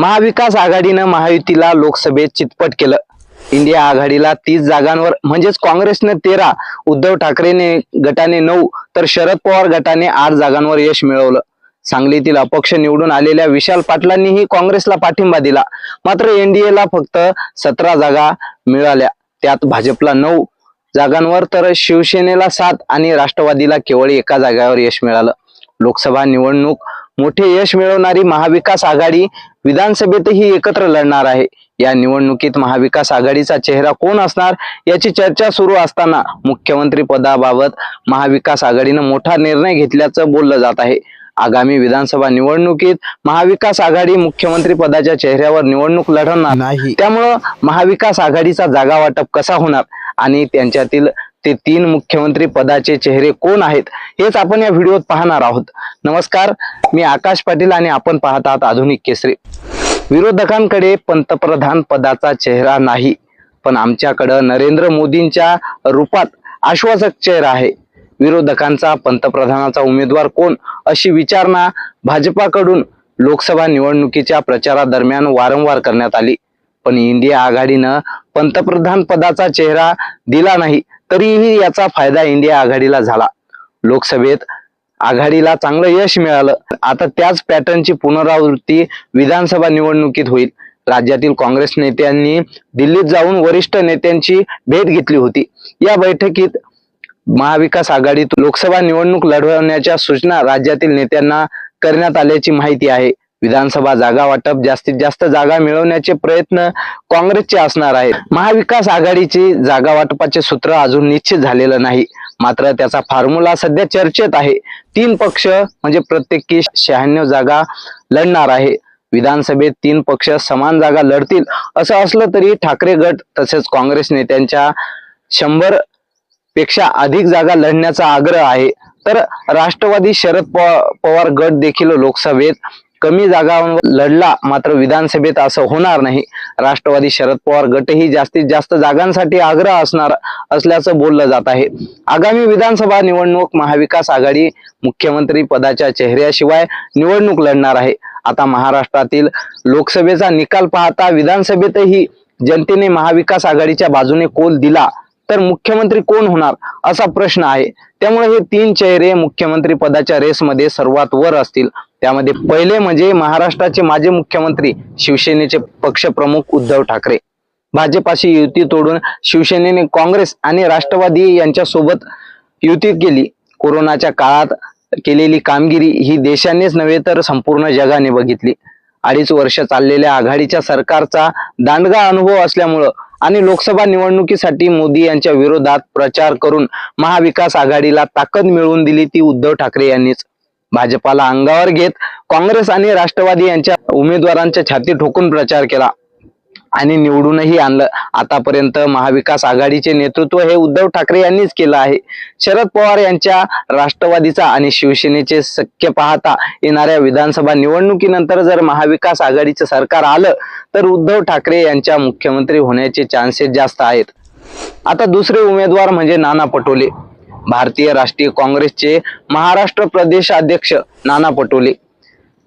महाविकास आघाडीनं महायुतीला लोकसभेत चितपट केलं. इंडिया आघाडीला तीस जागांवर म्हणजेच काँग्रेसने तेरा उद्धव ठाकरेने गटाने नऊ तर शरद पवार गटाने आठ जागांवर यश मिळवलं. सांगलीतील अपक्ष निवडून आलेल्या विशाल पाटलांनीही काँग्रेसला पाठिंबा दिला. मात्र एनडीएला फक्त सतरा जागा मिळाल्या. त्यात भाजपला नऊ जागांवर तर शिवसेनेला सात आणि राष्ट्रवादीला केवळ एका जागेवर यश मिळालं. लोकसभा निवडणूक मोठे यश मिळवणारी महाविकास आघाडी विधानसभेतही एकत्र लढणार आहे. या निवडणुकीत महाविकास आघाडीचा चेहरा कोण असणार याची चर्चा सुरू असताना मुख्यमंत्री पदाबाबत महाविकास आघाडीनं मोठा निर्णय घेतल्याचं बोललं जात आहे. आगामी विधानसभा निवडणुकीत महाविकास आघाडी मुख्यमंत्री पदाच्या चेहऱ्यावर निवडणूक लढवणार. नाही. त्यामुळं महाविकास आघाडीचा जागा वाटप कसा होणार आणि त्यांच्यातील ते तीन मुख्यमंत्री पदाचे चेहरे कोण आहेत हेच आपण या व्हिडिओत पाहणार आहोत. नमस्कार मी आकाश पाटील आणि आपण पाहत आहात आधुनिक केसरी. विरोधकांकडे पंतप्रधान पदाचा चेहरा नाही पण आमच्याकडं नरेंद्र मोदींच्या रूपात आश्वासक चेहरा आहे. विरोधकांचा पंतप्रधानाचा उमेदवार कोण अशी विचारणा भाजपाकडून लोकसभा निवडणुकीच्या प्रचारादरम्यान वारंवार करण्यात आली. पण इंडिया आघाडीनं पंतप्रधान पदाचा चेहरा दिला नाही तरीही याचा फायदा इंडिया आघाडीला झाला. लोकसभेत आघाडीला चांगलं यश मिळालं. आता त्याच पॅटर्नची पुनरावृत्ती विधानसभा निवडणुकीत होईल. राज्यातील काँग्रेस नेत्यांनी दिल्लीत जाऊन वरिष्ठ नेत्यांची भेट घेतली होती. या बैठकीत महाविकास आघाडीत लोकसभा निवडणूक लढवण्याच्या सूचना राज्यातील नेत्यांना करण्यात आल्याची माहिती आहे. विधानसभा जागा वाटप जास्तीत जास्त जागा मिळवण्याचे प्रयत्न काँग्रेसचे असणार आहेत. महाविकास आघाडीची जागा वाटपाचे सूत्र अजून निश्चित झालेलं नाही. मात्र त्याचा फॉर्म्युला सध्या चर्चेत आहे. तीन पक्ष म्हणजे प्रत्येकी शहाण्णव जागा लढणार आहे. विधानसभेत तीन पक्ष समान जागा लढतील असं असलं तरी ठाकरे गट तसेच काँग्रेस नेत्यांच्या शंभरपेक्षा अधिक जागा लढण्याचा आग्रह आहे. तर राष्ट्रवादी शरद पवार गट देखील लोकसभेत कमी जागांवर लढला मात्र विधानसभेत असं होणार नाही. राष्ट्रवादी शरद पवार गटही जास्तीत जास्त जागांसाठी आग्रह असणार असल्याचं बोललं जात आहे. आगामी विधानसभा निवडणूक महाविकास आघाडी मुख्यमंत्री पदाच्या चेहऱ्याशिवाय निवडणूक लढणार आहे. आता महाराष्ट्रातील लोकसभेचा निकाल पाहता विधानसभेतही जनतेने महाविकास आघाडीच्या बाजूने कोल दिला तर मुख्यमंत्री कोण होणार असा प्रश्न आहे. त्यामुळे हे तीन चेहरे मुख्यमंत्री पदाच्या रेसमध्ये सर्वात वर असतील. त्यामध्ये पहिले म्हणजे महाराष्ट्राचे माजी मुख्यमंत्री शिवसेनेचे पक्षप्रमुख उद्धव ठाकरे. भाजपाशी युती तोडून शिवसेनेने काँग्रेस आणि राष्ट्रवादी यांच्या सोबत युती केली. कोरोनाच्या काळात केलेली कामगिरी ही देशानेच नव्हे तर संपूर्ण जगाने बघितली. अडीच वर्ष चाललेल्या आघाडीच्या सरकारचा दांडगा अनुभव असल्यामुळं आणि लोकसभा निवडणुकीसाठी मोदी यांच्या विरोधात प्रचार करून महाविकास आघाडीला ताकद मिळवून दिली ती उद्धव ठाकरे यांनीच. भाजपाला अंगावर घेत काँग्रेस आणि राष्ट्रवादी यांच्या उमेदवारांच्या छाती ठोकून प्रचार केला आणि निवडूनही आणलं. आतापर्यंत महाविकास आघाडीचे नेतृत्व हे उद्धव ठाकरे यांनीच केलं आहे. शरद पवार यांच्या राष्ट्रवादीचा आणि शिवसेनेचे सख्य पाहता येणाऱ्या विधानसभा निवडणुकीनंतर जर महाविकास आघाडीचं सरकार आलं तर उद्धव ठाकरे यांच्या मुख्यमंत्री होण्याचे चान्सेस जास्त आहेत. आता दुसरे उमेदवार म्हणजे नाना पटोले. भारतीय राष्ट्रीय काँग्रेसचे महाराष्ट्र प्रदेश अध्यक्ष नाना पटोले.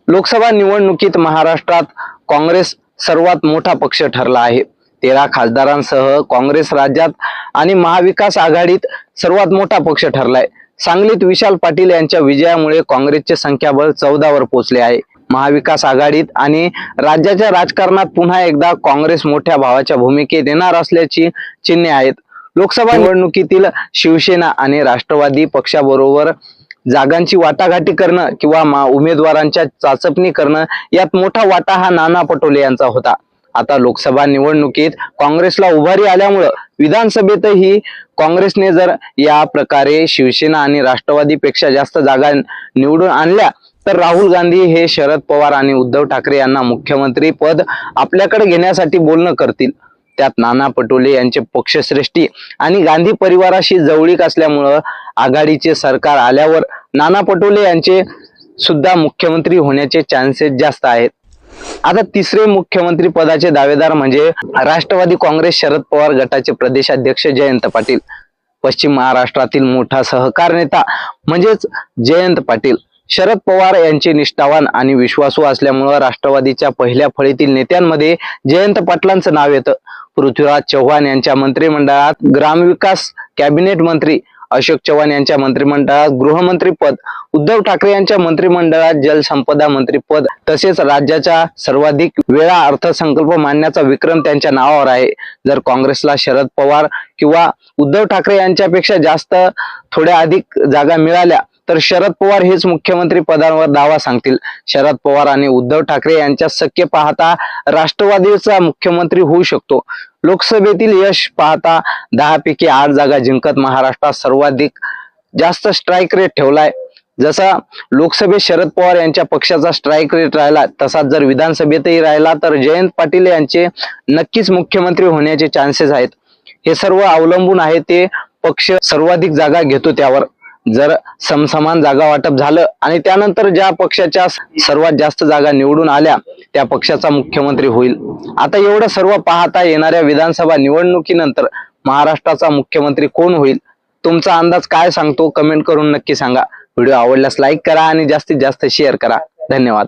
लोकसभा निवडणुकीत महाराष्ट्रात काँग्रेस सर्वात मोठा पक्ष ठरला आहे. तेरा खासदारांसह काँग्रेस राज्यात आणि महाविकास आघाडीत सर्वात मोठा पक्ष ठरलाय. सांगलीत विशाल पाटील यांच्या विजयामुळे काँग्रेसचे संख्याबळ चौदावर पोहोचले आहे. महाविकास आघाडीत आणि राज्याच्या राजकारणात पुन्हा एकदा काँग्रेस मोठ्या भावाच्या भूमिकेत येणार असल्याची चिन्हे आहेत. लोकसभा निवडणुकीतील शिवसेना आणि राष्ट्रवादी पक्षाबरोबर जागांची वाटाघाटी करणं किंवा मा- उमेदवारांच्या चाचपणी करणं यात मोठा वाटा हा नाना पटोले यांचा होता. आता लोकसभा निवडणुकीत काँग्रेसला उभारी आल्यामुळं विधानसभेतही काँग्रेसने जर या प्रकारे शिवसेना आणि राष्ट्रवादीपेक्षा जास्त जागा निवडून आणल्या तर राहुल गांधी हे शरद पवार आणि उद्धव ठाकरे यांना मुख्यमंत्री पद आपल्याकडे घेण्यासाठी बोलणं करतील. त्यात नाना पटोले यांचे पक्षश्रेष्ठी आणि गांधी परिवाराशी जवळीक असल्यामुळं आघाडीचे सरकार आल्यावर नाना पटोले यांचे सुद्धा मुख्यमंत्री होण्याचे चान्सेस जास्त आहेत. आता तिसरे मुख्यमंत्री पदाचे दावेदार म्हणजे राष्ट्रवादी काँग्रेस शरद पवार गटाचे प्रदेशाध्यक्ष जयंत पाटील. पश्चिम महाराष्ट्रातील मोठा सहकार नेता म्हणजेच जयंत पाटील. शरद पवार यांचे निष्ठावान आणि विश्वासू असल्यामुळं राष्ट्रवादीच्या पहिल्या फळीतील नेत्यांमध्ये जयंत पाटलांचं नाव येतं. पृथ्वीराज चव्हाण यांच्या मंत्रिमंडळात ग्रामविकास कॅबिनेट मंत्री अशोक चव्हाण यांच्या मंत्रिमंडळात गृहमंत्री पद उद्धव ठाकरे यांच्या मंत्रिमंडळात जलसंपदा मंत्रीपद तसेच राज्याचा सर्वाधिक वेळा अर्थसंकल्प मांडण्याचा विक्रम त्यांच्या नावावर आहे. जर काँग्रेसला शरद पवार किंवा उद्धव ठाकरे यांच्यापेक्षा जास्त थोड्या अधिक जागा मिळाल्या तर शरद पवार हेच मुख्यमंत्री पदावर दावा सांगतील. शरद पवार आणि उद्धव ठाकरे यांच्या सख्य पाहता राष्ट्रवादीचा मुख्यमंत्री होऊ शकतो. लोकसभेतील यश पाहता दहापैकी आठ जागा जिंकत महाराष्ट्रात सर्वाधिक जास्त स्ट्राईक रेट ठेवलाय. जसा लोकसभेत शरद पवार यांच्या पक्षाचा स्ट्राईक रेट राहिला तसाच जर विधानसभेतही राहिला तर जयंत पाटील यांचे नक्कीच मुख्यमंत्री होण्याचे चान्सेस आहेत. हे सर्व अवलंबून आहे ते पक्ष सर्वाधिक जागा घेतो त्यावर. जर समसमान जागा वाटप झालं आणि त्यानंतर ज्या पक्षाच्या सर्वात जास्त जागा निवडून आल्या त्या पक्षाचा मुख्यमंत्री होईल. आता एवढं सर्व पाहता येणाऱ्या विधानसभा निवडणुकीनंतर महाराष्ट्राचा मुख्यमंत्री कोण होईल? तुमचा अंदाज काय सांगतो? कमेंट करून नक्की सांगा. व्हिडिओ आवडल्यास लाईक करा आणि जास्तीत जास्त शेअर करा. धन्यवाद.